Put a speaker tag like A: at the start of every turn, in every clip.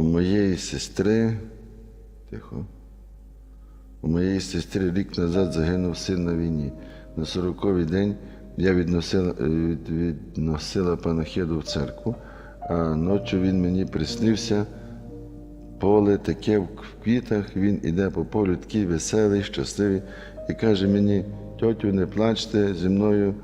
A: У моєї сестри. Тихо. У моєї сестри рік назад загинув син на війні. На сороковий день я відносила, е, від- відносила панахиду в церкву, а ночі він мені приснився. Поле таке в квітах, він іде по полю, такий веселий, щасливий, і каже мені, тьотю, не плачте зі мною,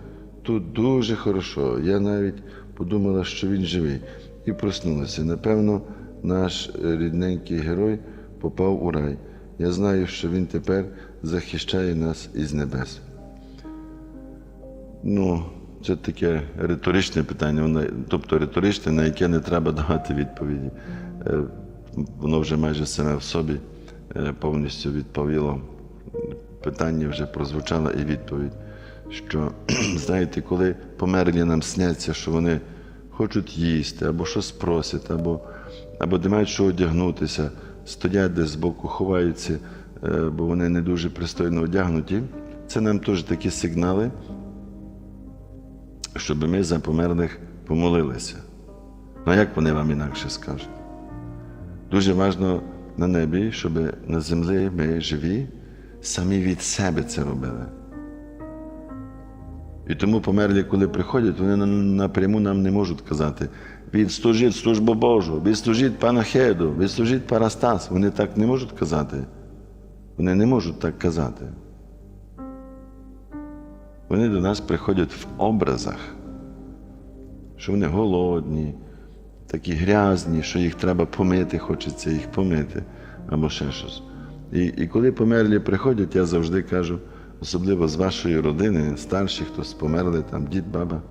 A: тут дуже хорошо. Я навіть подумала, що він живий, і проснулася. Напевно, наш е, рідненький герой попав у рай. Я знаю, що він тепер захищає нас із небес. Ну, це таке риторичне питання, тобто риторичне, на яке не треба давати відповіді. Е, Воно вже майже саме в собі е, повністю відповіло. Питання вже прозвучала і відповідь. Що, знаєте, коли померлі нам сняться, що вони хочуть їсти, або щось просять, або, або не мають що одягнутися, стоять десь збоку, ховаються, е, бо вони не дуже пристойно одягнуті. Це нам теж такі сигнали, щоб ми за померлих помолилися. Ну а як вони вам інакше скажуть? Дуже важливо на небі, щоб на землі ми живі, самі від себе це робили. І тому померлі, коли приходять, вони напряму нам не можуть казати: відслужіть службу Божу, відслужіть панахеду, відслужіть парастас. Вони так не можуть казати. Вони не можуть так казати. Вони до нас приходять в образах, що вони голодні, такі грязні, що їх треба помити, хочеться їх помити, або ще щось. І, і коли померлі приходять, я завжди кажу, особливо з вашої родини, старші, хтось померли, там дід, баба,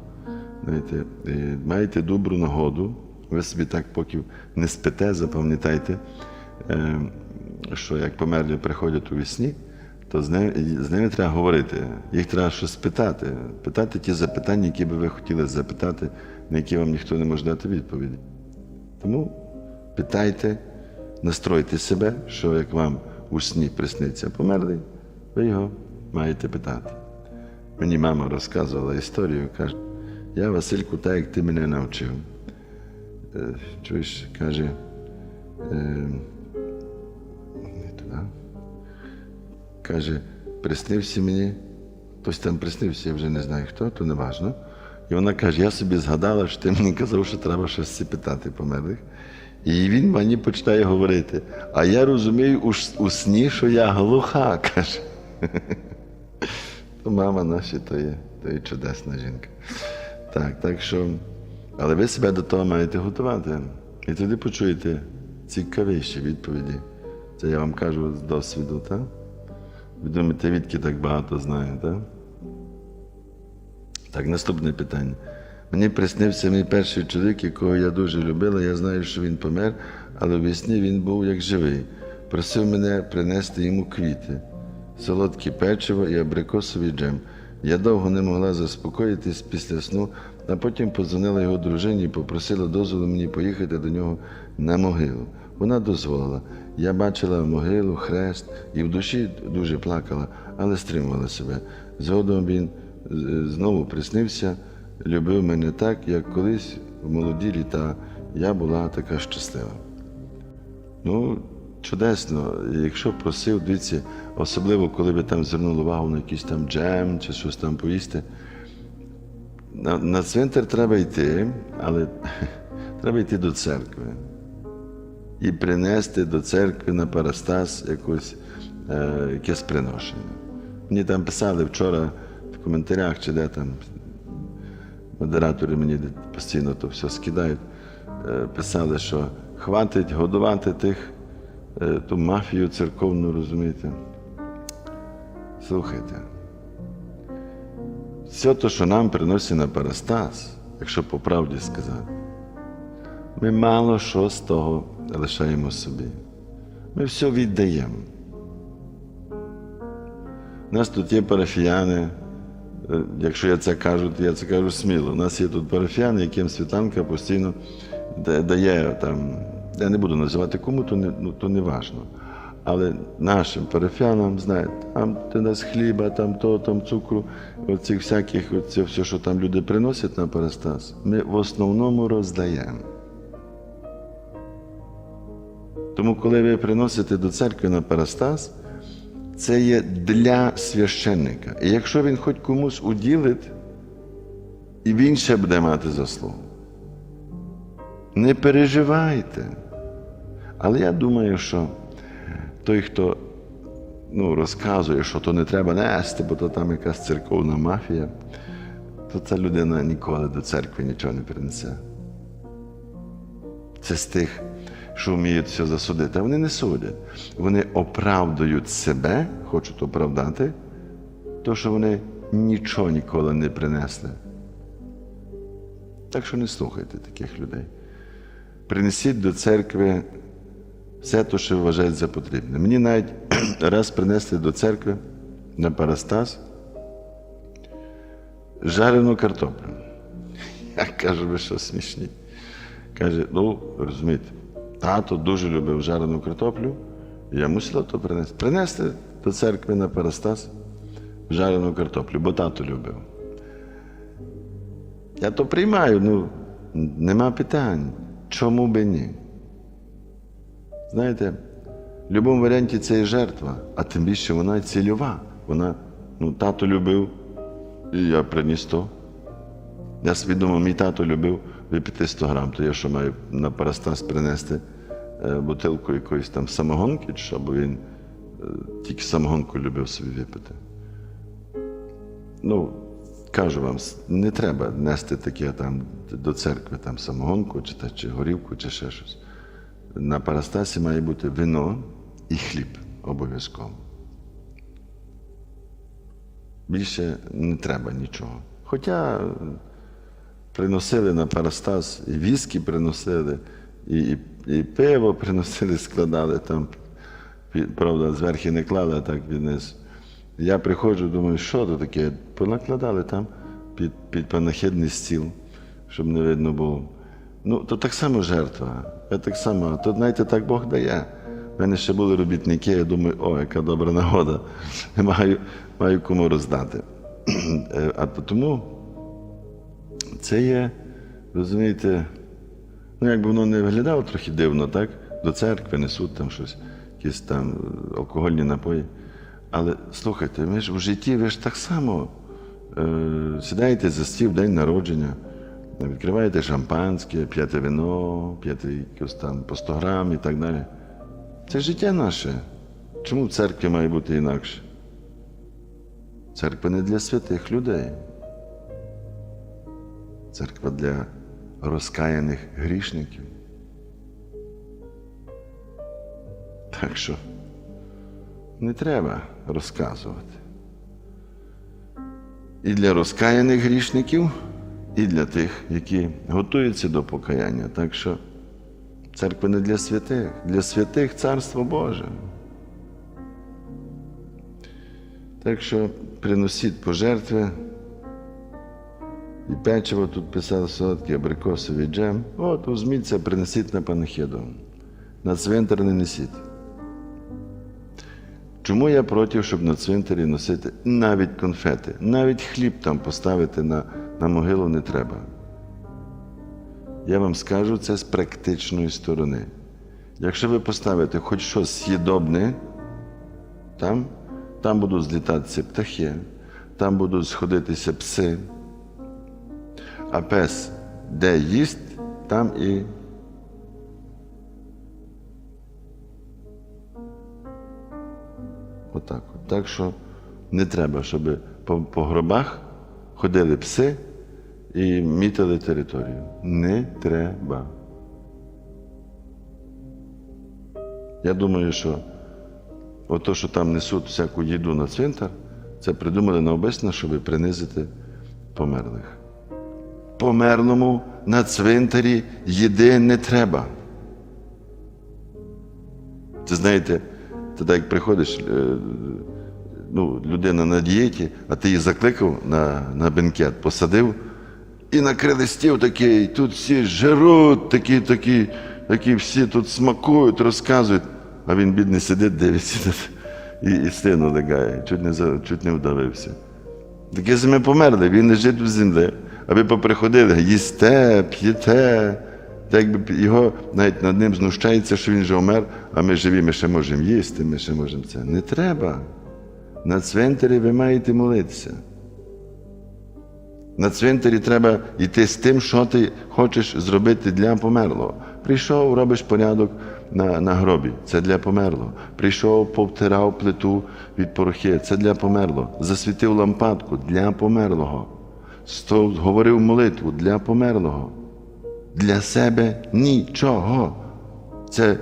A: знаєте, е, маєте добру нагоду, ви собі так поки не спите, запам'ятайте, е, що як померлі приходять у вісні, то з ними, з ними треба говорити. Їх треба щось питати, питати ті запитання, які би ви хотіли запитати, на які вам ніхто не може дати відповіді. Тому питайте, настройте себе, що як вам у сні присниться померлий, ви його маєте питати. Мені мама розказувала історію, каже, я Васильку, так як ти мене навчив. Чуєш, каже, не туди. Каже, приснився мені, хтось там приснився, я вже не знаю хто, то не важно. І вона каже: я собі згадала, що ти мені казав, що треба щось питати померлих. І він мені починає говорити. А я розумію у, у сні, що я глуха, каже. То мама наша, то є, то є чудесна жінка. Так, так що, але ви себе до того маєте готувати. І тоді почуєте цікавіші відповіді. Це я вам кажу з досвіду, так? Ви думаєте, відки так багато знаю, так? Так, наступне питання. Мені приснився мій перший чоловік, якого я дуже любила. Я знаю, що він помер, але в сні він був як живий. Просив мене принести йому квіти, солодкі печиво і абрикосовий джем. Я довго не могла заспокоїтись після сну, а потім подзвонила його дружині і попросила дозволу мені поїхати до нього на могилу. Вона дозволила. Я бачила могилу, хрест і в душі дуже плакала, але стримувала себе. Згодом він е, знову приснився, любив мене так, як колись в молоді літа я була така щаслива. Ну, чудесно. Якщо просив, дивіться, особливо коли ви там звернули увагу на якийсь там джем чи щось там поїсти. На, на цвинтар треба йти, але треба йти до церкви і принести до церкви на парастас якусь, е, якесь приношення. Мені там писали вчора в коментарях, чи де там модератори мені постійно то все скидають, е, писали, що хватить годувати тих, ту мафію церковну, розумієте. Слухайте. Все те, що нам приносить на парастас, якщо по правді сказати, ми мало що з того лишаємо собі. Ми все віддаємо. У нас тут є парафіяни. е, Якщо я це кажу, то я це кажу сміло. У нас є тут парафіяни, яким світанка постійно дає там. Я не буду називати кому, то не, ну, то не важно. Але нашим парафіянам, знаєте, там ти нас хліба, там то, там цукру, оцих всяких, оце все, що там люди приносять на парастас, ми в основному роздаємо. Тому, коли ви приносите до церкви на парастас, це є для священника. І якщо він хоч комусь уділить, і він ще буде мати заслугу. Не переживайте. Але я думаю, що той, хто ну, розказує, що то не треба нести, бо то там якась церковна мафія, то ця людина ніколи до церкви нічого не принесе. Це з тих, що вміють все засудити. А вони не судять. Вони оправдують себе, хочуть оправдати, то, що вони нічого ніколи не принесли. Так що не слухайте таких людей. Принесіть до церкви все те, що вважають за потрібне. Мені навіть раз принесли до церкви на парастас жарену картоплю. Я кажу, ви що смішні? Каже, ну, розумієте, тато дуже любив жарену картоплю, я мусила то принести. Принести до церкви на парастас жарену картоплю, бо тато любив. Я то приймаю, ну, нема питань. Чому би ні? Знаєте, в будь-якому варіанті це є жертва, а тим більше вона цільова. Вона, ну, тато любив, і я приніс то. Я думав, мій тато любив випити 100 грам, то я що маю на парастас принести е, бутилку якоїсь там самогонки, чи що, бо він е, тільки самогонку любив собі випити. Ну, кажу вам, не треба нести таке там до церкви там самогонку, чи, та- чи горівку, чи ще щось. На парастасі має бути вино і хліб обов'язково. Більше не треба нічого. Хоча приносили на парастас, і віскі приносили, і, і, і пиво приносили, складали там. Правда, зверху не клали, а так відниз. Я приходжу, думаю, що то таке? Понакладали там під, під панахидний стіл, щоб не видно було. Ну, то так само жертва. Я так само, то знаєте, так Бог дає. У мене ще були робітники, я думаю, о, яка добра нагода. Маю, маю кому роздати. Е, А тому це є, розумієте, ну якби воно не виглядало трохи дивно, так? До церкви несуть там щось, якісь там е, алкогольні напої. Але слухайте, ми ж в житті ви ж так само е, сідаєте за стіл в день народження, відкриваєте шампанське, п'єте вино, п'єте якось там по 100 грам і так далі. Це життя наше. Чому в церкві має бути інакше? Церква не для святих людей. Церква для розкаяних грішників. Так що не треба розказувати. І для розкаяних грішників, і для тих, які готуються до покаяння. Так що церква не для святих, для святих Царство Боже. Так що приносіть пожертви. І печиво тут писав солодкий абрикосовий джем. От, візьміть це, принесіть на панахиду. На цвинтар не несіть. Чому я проти, щоб на цвинтарі носити навіть конфети, навіть хліб там поставити на, на могилу не треба. Я вам скажу це з практичної сторони. Якщо ви поставите хоч щось з'їдобне, там, там будуть злітатися птахи, там будуть сходитися пси. А пес де їсть, там і. Отак. Так що не треба, щоб по, по гробах ходили пси і мітили територію. Не треба. Я думаю, що ото, що там несуть всяку їду на цвинтар, це придумали навмисно, щоб принизити померлих. Померлому на цвинтарі їди не треба. Це знаєте, ти так як приходиш, е, ну, людина на дієті, а ти її закликав на, на бенкет, посадив і накрили стіл такий, тут всі жируть, такі, такі, такі всі тут смакують, розказують, а він, бідний, сидить, дивиться і, і стину лягає, чуть не, чуть не вдавився. Таке ми померли, він лежить в землі, а ви поприходили, їсте, п'єте, Так якби його навіть над ним знущається, що він вже вмер, а ми живі, ми ще можемо їсти, ми ще можемо це. Не треба. На цвинтарі ви маєте молитися. На цвинтарі треба йти з тим, що ти хочеш зробити для померлого. Прийшов, робиш порядок на, на гробі, це для померлого. Прийшов, повтирав плиту від порохи, це для померлого. Засвітив лампадку для померлого. Стов, говорив молитву для померлого. Для себе нічого. Це,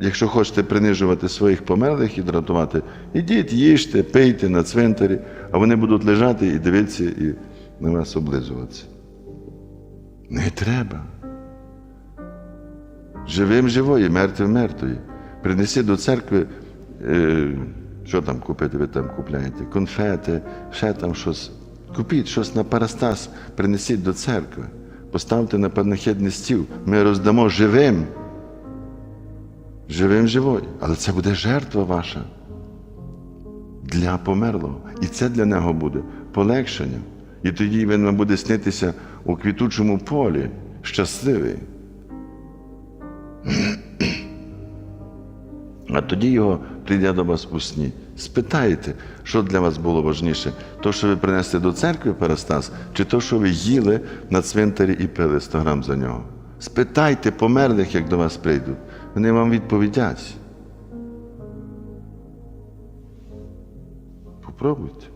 A: якщо хочете принижувати своїх померлих і дратувати, ідіть, їжте, пийте на цвинтарі, а вони будуть лежати і дивитися і на вас облизуватися. Не треба. Живим живої, мертвим мертвої. Принеси до церкви, е, що там купити, ви там купляєте? Конфети, ще там щось. Купіть щось на парастас, принесіть до церкви, поставте на панахідний стіл. Ми роздамо живим. Живим живою. Але це буде жертва ваша для померлого. І це для нього буде полегшенням. І тоді він вам буде снитися у квітучому полі, щасливий. А тоді його прийде до вас у сні. Спитайте, що для вас було важніше: то, що ви принесли до церкви перестас, чи то, що ви їли на цвинтарі і пили 100 грам за нього. Спитайте померлих, як до вас прийдуть. Вони вам відповідять. Попробуйте.